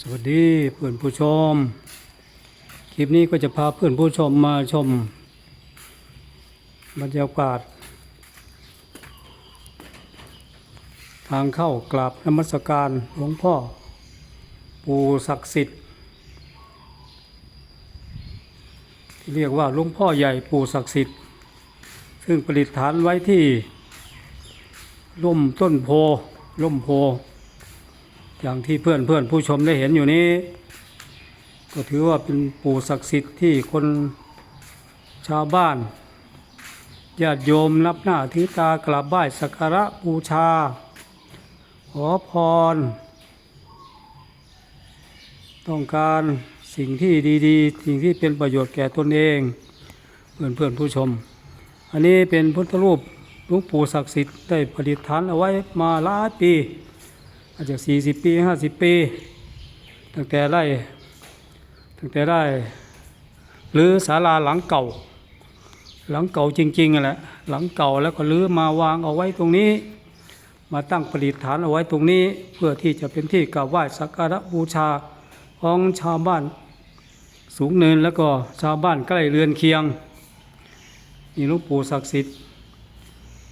สวัสดีเพื่อนผู้ชม คลิปนี้ก็จะพาเพื่อนผู้ชมมาชม บรรยากาศ ทางเข้ากราบนมัสการหลวงพ่อ ปู่ศักดิ์สิทธิ์ที่เรียกว่าหลวงพ่อใหญ่ปู่ศักดิ์สิทธิ์ ซึ่งประดิษฐานไว้ที่ร่มต้นโพร่มโพ อย่างที่เพื่อนเพื่อนผู้ชมได้เห็นอยู่นี้ ก็ถือว่าเป็นปู่ศักดิ์สิทธิ์ที่คนชาวบ้านญาติโยมนับหน้าถือตากราบไหว้สักการะบูชา ขอพร ต้องการสิ่งที่ดีๆ สิ่งที่เป็นประโยชน์แก่ตนเองเพื่อนเพื่อนผู้ชม อันนี้เป็นพุทธรูปหลวงปู่ศักดิ์สิทธิ์ได้ประดิษฐานเอาไว้มาหลายปี อาจจะสี่สิบปีห้าสิบปี ตั้งแต่ได้ตั้งแต่ได้หรือศาลาหลังเก่า หลังเก่าจริงๆอะแหละหลังเก่าแล้วก็รื้อมาวางเอาไว้ตรงนี้ มาตั้งประดิษฐานเอาไว้ตรงนี้ เพื่อที่จะเป็นที่กราบไหว้สักการะบูชาของชาวบ้านสูงเนินแล้วก็ชาวบ้านใกล้เรือนเคียงนี่หลวงปู่ศักดิ์สิทธิ์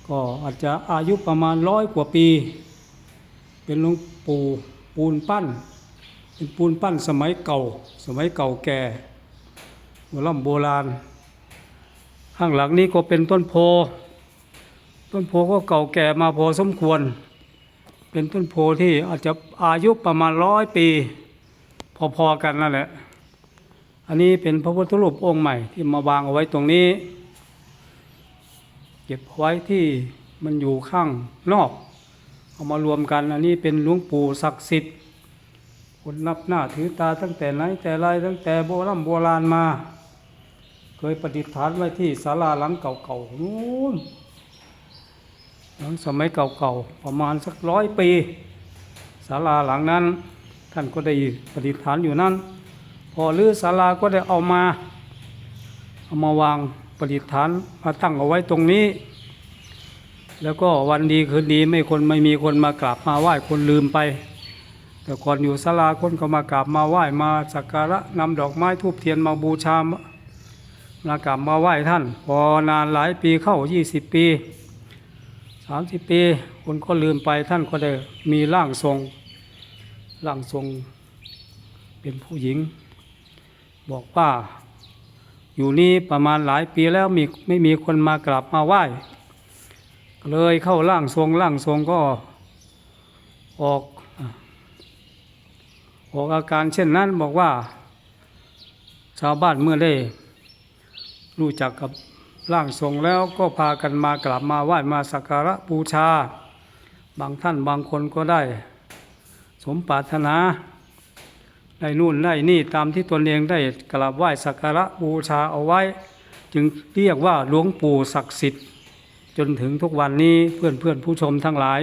ก็อาจจะอายุประมาณร้อยกว่าปี เป็นหลวงปู่ปูนปั้น เป็นปูนปั้นสมัยเก่า สมัยเก่าแก่โบราณโบราณ ข้างหลังนี้ก็เป็นต้นโพ ต้นโพก็เก่าแก่มาพอสมควร เป็นต้นโพที่อาจจะอายุประมาณร้อยปี พอๆกันนั่นแหละ อันนี้เป็นพระพุทธรูปองค์ใหม่ที่มาวางเอาไว้ตรงนี้ เก็บไว้ที่มันอยู่ข้างนอก เอามารวมกัน อันนี้เป็นหลวงปู่ศักดิ์สิทธิ์คนนับหน้าถือตาตั้งแต่ไหนแต่ไรตั้งแต่โบราณโบราณมา เคยประดิษฐานไว้ที่ศาลาหลังเก่าๆนู้นหลังสมัยเก่าๆประมาณสักร้อยปีศาลาหลังนั้น ท่านก็ได้ประดิษฐานอยู่นั่นพอรื้อศาลาก็ได้เอามา เอามาวางประดิษฐานมาตั้งเอาไว้ตรงนี้ แล้วก็วันดีคืนดีไม่คนไม่มีคนมากราบมาไหว้คนลืมไป แต่ก่อนอยู่ศาลาคนก็มากราบมาไหว้มาสักการะนำดอกไม้ทูบเทียนมาบูชามามากราบมาไหว้ท่าน พอนานหลายปีเข้ายี่สิบปีสามสิบปี คนก็ลืมไปท่านก็ได้มีร่างทรงร่างทรงเป็นผู้หญิง บอกว่าอยู่นี่ประมาณหลายปีแล้วมีไม่มีคนมากราบมาไหว้ เลยเข้าร่างทรงร่างทรงก็ออกออกอาการเช่นนั้นบอกว่า ชาวบ้านเมื่อได้รู้จักกับร่างทรงแล้วก็พากันมากราบมาไหว้มาสักการะบูชา บางท่านบางคนก็ได้ สมปรารถนาได้นู่นได้นี่ตามที่ตนเองได้กราบไหว้สักการะบูชาเอาไว้ จึงเรียกว่าหลวงปู่ศักดิ์สิทธิ์ จนถึงทุกวันนี้เพื่อนเพื่อนผู้ชมทั้งหลาย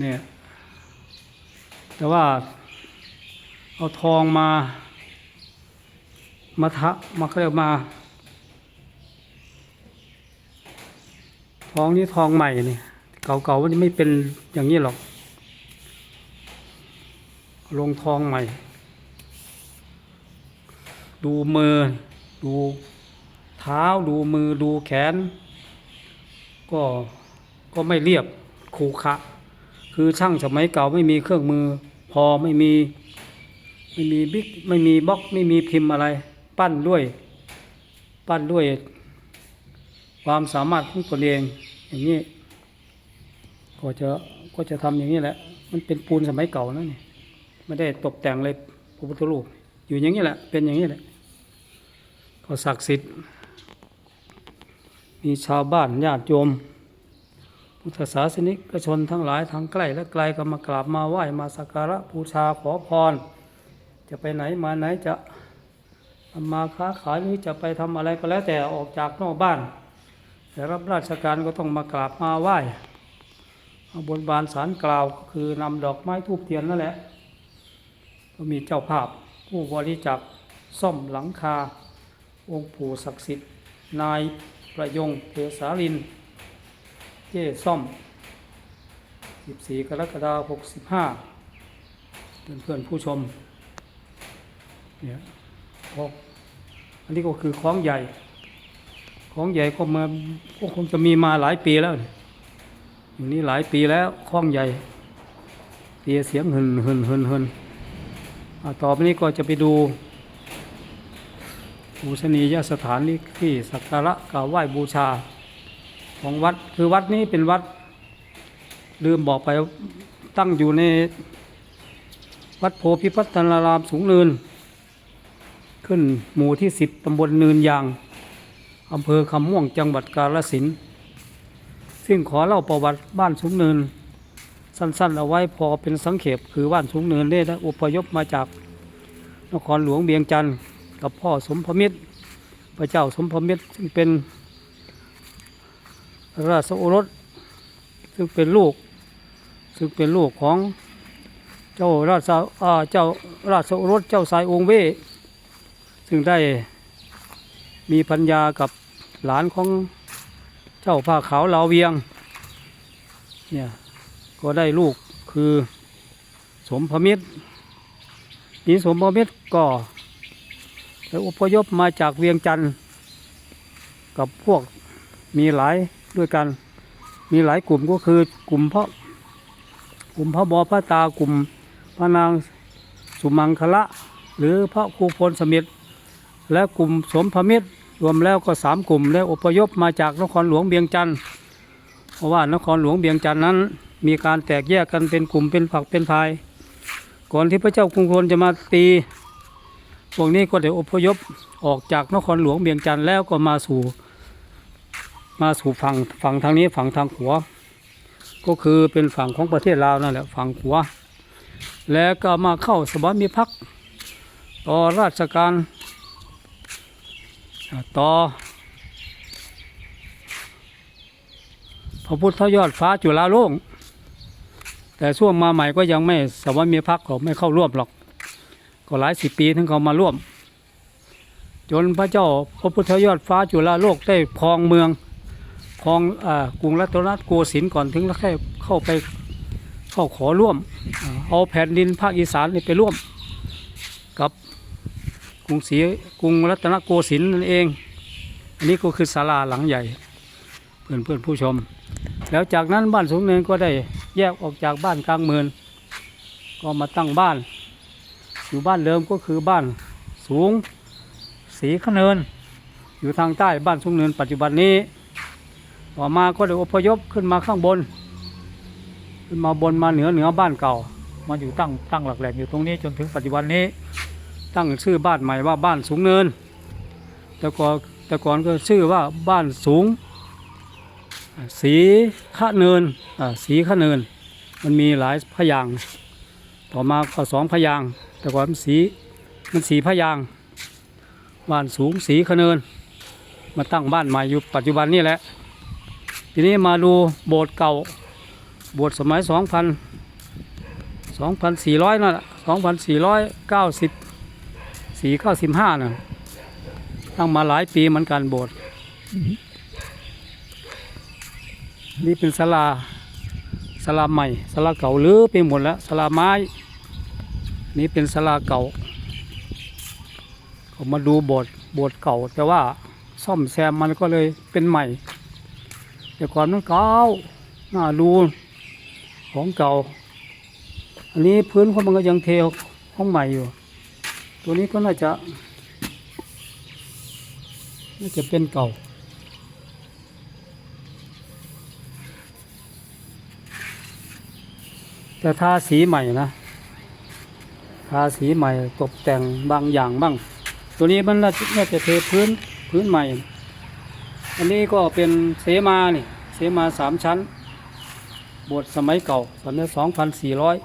เนี่ยแต่ว่าเอาทองมา มาทะมาเรียกมา ทองนี่ทองใหม่เนี่ยเก่าๆมันไม่เป็นอย่างนี้หรอก ลงทองใหม่ ดูมือ ดูเท้าดูมือดูแขน ก็ก็ไม่เรียบขูขะ คือช่างสมัยเก่าไม่มีเครื่องมือ พอไม่มีไม่มีบิ๊กไม่มีบล็อกไม่มีพิมพ์อะไร ปั้นด้วย ปั้นด้วย ความสามารถของตนเองอย่างนี้ก็จะก็จะทำอย่างนี้แหละ มันเป็นปูนสมัยเก่านะนี่ไม่ได้ตกแต่งเลยพระพุทธรูปอยู่อย่างนี้แหละเป็นอย่างนี้แหละก็ศักดิ์สิทธิ์ มีชาวบ้านญาติโยม พุทธศาสนิกชนทั้งหลายทั้งใกล้ และไกลก็มากราบมาไหว้มาสักการะบูชาขอพร จะไปไหนมาไหนจะทำมาค้าขายหรือจะไปทำอะไรก็แล้วแต่ออกจากนอกบ้านแต่รับราชการก็ต้องมากราบมาไหว้บนบานสารกล่าวก็คือนำดอกไม้ทูบเทียนนั่นแหละ ก็มีเจ้าภาพผู้บริจาคซ่อมหลังคา องค์ปู่ศักดิ์สิทธิ์นาย ประยงเทสาลินเจ้ซ่อม 14 กรกฎาคม65เพื่อนเพื่อนผู้ชมเนี่ย6อันนี้ก็คือคลองใหญ่คลองใหญ่ก็มาก็คงจะมีมาหลายปีแล้วอยู่นี่หลายปีแล้วคลองใหญ่เตียเสียงหึนหึนหึนหึนอ่าต่อไปนี้ก็จะไปดู บูชนียสถานนี้ที่สักการะกราบไหว้บูชาของวัดคือวัดนี้เป็นวัด ลืมบอกไปตั้งอยู่ในวัดโพธิพัฒนารามสูงเนิน ขึ้นหมู่ที่สิบตำบลเนินยางอำเภอคำม่วงจังหวัดกาฬสินธุ์ซึ่งขอเล่าประวัติบ้านสูงเนิน สั้นๆ เอาไว้พอเป็นสังเขปคือบ้านสูงเนินได้อพยพมาจากนครหลวงเบียงจันทร์ กับพ่อสมพมิตร พระเจ้าสมพมิตรซึ่งเป็นราชโอรส ซึ่งเป็นลูก ซึ่งเป็นลูกของเจ้าราชาอาเจ้าราชโอรสเจ้าสายองค์เวซึ่งได้มีปัญญากับหลานของเจ้าผ้าขาวลาวเวียงเนี่ยก็ได้ลูกคือสมพมิตรนี้สมพมิตรก็ อพยพมาจากเวียงจันทร์กับพวกมีหลายด้วยกัน มีหลายกลุ่มก็คือกลุ่มพระกลุ่มพระบอพระตากลุ่มพระนางสุมังคละ หรือพระครูพลสมิทธิ์และกลุ่มสมพมิตรรวมแล้วก็สามกลุ่มและอพยพมาจากนครหลวงเบียงจันทร์เพราะว่านครหลวงเบียงจันทร์นั้น มีการแตกแยกกันเป็นกลุ่มเป็นฝักเป็นพาย ก่อนที่พระเจ้ากรุงธนจะมาตี พวกนี้ก็ได้อพยพออกจากนครหลวงเบียงจันทร์แล้วก็มาสู่ มาสู่ฝั่งฝั่งทางนี้ฝั่งทางขวาก็คือเป็นฝั่งของประเทศลาวนั่นแหละฝั่งขวาแล้วก็มาเข้าสวามิภักดิ์ต่อราชการต่อพระพุทธยอดฟ้าจุฬาโลกแต่ช่วงมาใหม่ก็ยังไม่สวามิภักดิ์เขาไม่เข้าร่วมหรอก ก็หลายสิบปีถึงเขามาร่วม จนพระเจ้าพระพุทธยอดฟ้าจุฬาโลกได้ครองเมืองครองอกรุงรัตนโกสินทร์ก่อนถึงแล้วแค่เข้าไปเข้าขอร่วม เอาแผ่นดินภาคอีสานนี่ไปร่วม กับกรุงศรีกรุงรัตนโกสินทร์นั่นเอง อันนี้ก็คือศาลาหลังใหญ่ เพื่อนเพื่อนผู้ชม แล้วจากนั้นบ้านสูงเนินก็ได้แยกออกจากบ้านกลางเมืองก็มาตั้งบ้าน อยู่บ้านเดิมก็คือบ้านสูงสีขเนิน อยู่ทางใต้บ้านสูงเนินปัจจุบันนี้ ต่อมาก็ได้อพยพขึ้นมาข้างบน ขึ้นมาบนมาเหนือเหนือบ้านเก่า มาอยู่ตั้งตั้งหลักแหล่งอยู่ตรงนี้จนถึงปัจจุบันนี้ ตั้งชื่อบ้านใหม่ว่าบ้านสูงเนิน แต่ก่อนแต่ก่อนก็ชื่อว่าบ้านสูง สีขะเนินสีขะเนิน มันมีหลายพยางค์ ต่อมาก็สองพยาง แต่ก่อนมันสีมันสีพยางบ้านสูงสีขเนิน มาตั้งบ้านใหม่อยู่ปัจจุบันนี่แหละ ทีนี้มาดูโบสถ์เก่า โบสถ์สมัย 2,000 2,400นั่นแหละ2,490 495น่ะตั้งมาหลายปีเหมือนกันโบสถ์นี่เป็นศาลาศาลาใหม่ศาลาเก่าหรือไปหมดแล้วศาลาไม้ นี่เป็นศาลาเก่าผมมาดูโบสถ์โบสถ์เก่า แต่ว่าซ่อมแซมมันก็เลยเป็นใหม่ แต่ก่อนมันเก่าน่าดูของเก่า อันนี้พื้นเขามันก็ยังเทห้องใหม่อยู่ ตัวนี้ก็น่าจะน่าจะเป็นเก่าแต่ทาสีใหม่นะ ทาสีใหม่ตกแต่งบางอย่างบ้าง ตัวนี้มันน่าจะน่าจะเทพื้นพื้นใหม่ อันนี้ก็เป็นเสมานี่เสมาสามชั้นบสถ์สมัยเก่าสมัยสองพันสี่ร้อย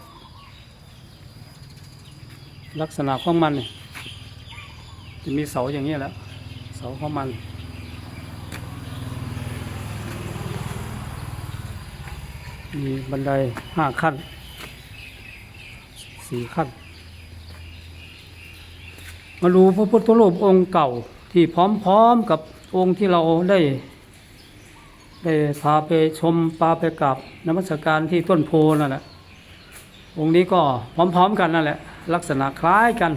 ลักษณะของมันนี่จะมีเสาอย่างนี้แล้วเสาของมันมีบันไดห้าขั้นสี่ขั้น มาดูพระพุทธรูปองค์เก่าที่พร้อมๆกับองค์ที่เราได้ได้พาไปชมพาไปกราบนมัสการที่ต้นโพนั่นแหละองค์นี้ก็พร้อมๆกันนั่นแหละ ลักษณะคล้ายกัน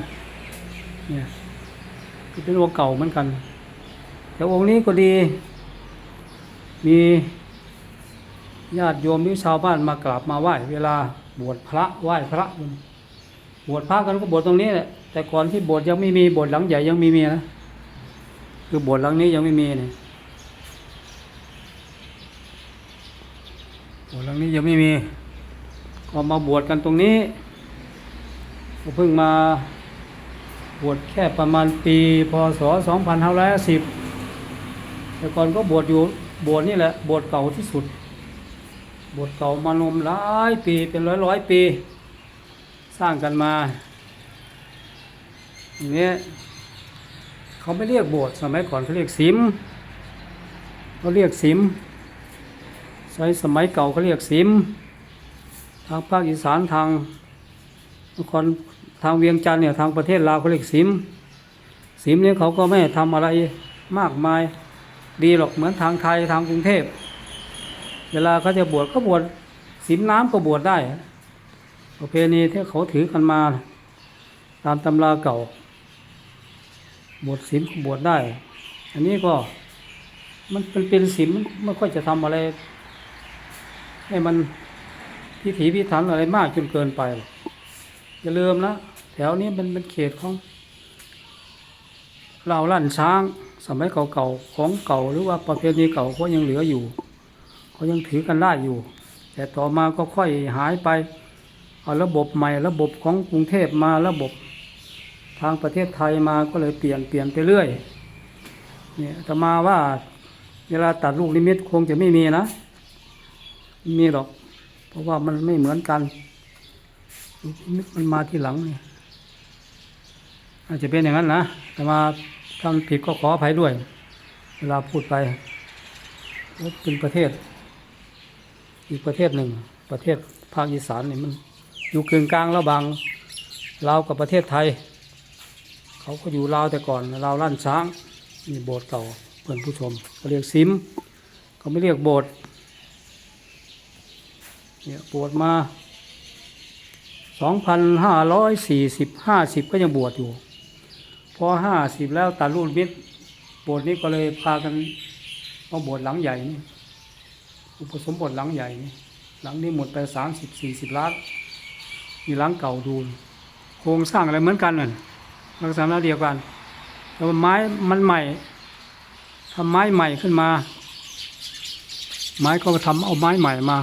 เนี่ยคือเป็นองค์เก่าเหมือนกัน แต่องค์นี้ก็ดี มีญาติโยมหรือชาวบ้านมากราบมาไหว้เวลาบวชพระไหว้พระบวชพระกันก็บวชตรงนี้แหละ แต่ก่อนที่บวชยังไม่มีบวชหลังใหญ่ยังไม่มีนะคือบวชหลังนี้ยังไม่มีเนี่ยบวชหลังนี้ยังไม่มี ก็มาบวชกันตรงนี้ก็เพิ่งมาบวชแค่ประมาณปีพศ2510แต่ก่อนก็บวชอยู่บวชนี่แหละบวชเก่าที่สุดบวชเก่ามานมหลายปีเป็นร้อยร้อยปี สร้างกันมา อย่างนี้เขาไม่เรียกโบสถ์สมัยก่อนเขาเรียกสิมเขาเรียกสิมใช้สมัยเก่าเขาเรียกสิม ทางภาคอีสานทางนครทางเวียงจันทร์เนี่ยทางประเทศลาวเขาเรียกสิม สิมเนี่ยเขาก็ไม่ทำอะไรมากมายดีหรอกเหมือนทางไทยทางกรุงเทพ เวลาเขาจะบวชก็บวชสิมน้ำก็บวชได้ประเพณีที่เขาถือกันมา ตามตำราเก่า บวชศีลบวชได้ อันนี้ก็มันเป็นเป็นศีลมันไม่ค่อยจะทำอะไรให้มันพิถีพิถันอะไรมากจนเกินไปอกอย่าลืมนะแถวนี้มันเป็นเขตของเราลั่นช้าง สมัยเก่าๆของเก่าหรือว่าประเพณีเก่าก็ยังเหลืออยู่เขายังถือกันได้อยู่ แต่ต่อมาก็ค่อยหายไปเอาระบบใหม่ระบบของกรุงเทพมาระบบ ทางประเทศไทยมาก็เลยเปลี่ยนเปลี่ยนไปเรื่อยเนี่ยจะมาว่าเวลาตัดลูกนิมิตคงจะไม่มีนะม,มีหรอก เพราะว่ามันไม่เหมือนกันนิมิตมันมาที่หลังเนี่ยอาจจะเป็นอย่างนั้นนะแต่มาทำผิดก็ขออภัยด้วย เวลาพูดไปเป็นประเทศ อีกประเทศหนึ่ง ประเทศภาคอีสานนี่มัน อยู่กึ่งกลางระหว่างลาวกับประเทศไทย เขาก็อยู่ลาวแต่ก่อนลาวล้านช้างมีโบสถ์เก่าเพื่อนผู้ชมเขาเรียกซิมเขาไม่เรียกโบสถ์เนี่ยบวชมาสองพันห้าร้อยสี่สิบห้าสิบก็ยังบวชอยู่พอห้าสิบแล้วตัดรุ่นมิตรโบสถ์นี้ก็เลยพากันมาบวชหลังใหญ่นี่อุปสมบทหลังใหญ่นี่หลังนี้หมดไปสามสิบสี่สิบล้านมีหลังเก่าดู โครงสร้างอะไรเหมือนกันนั่น ลักษณะเดียวกัน แต่ว่าไม้มันใหม่ทำไม้ใหม่ขึ้นมา ไม้ก็ทำเอาไม้ใหม่มา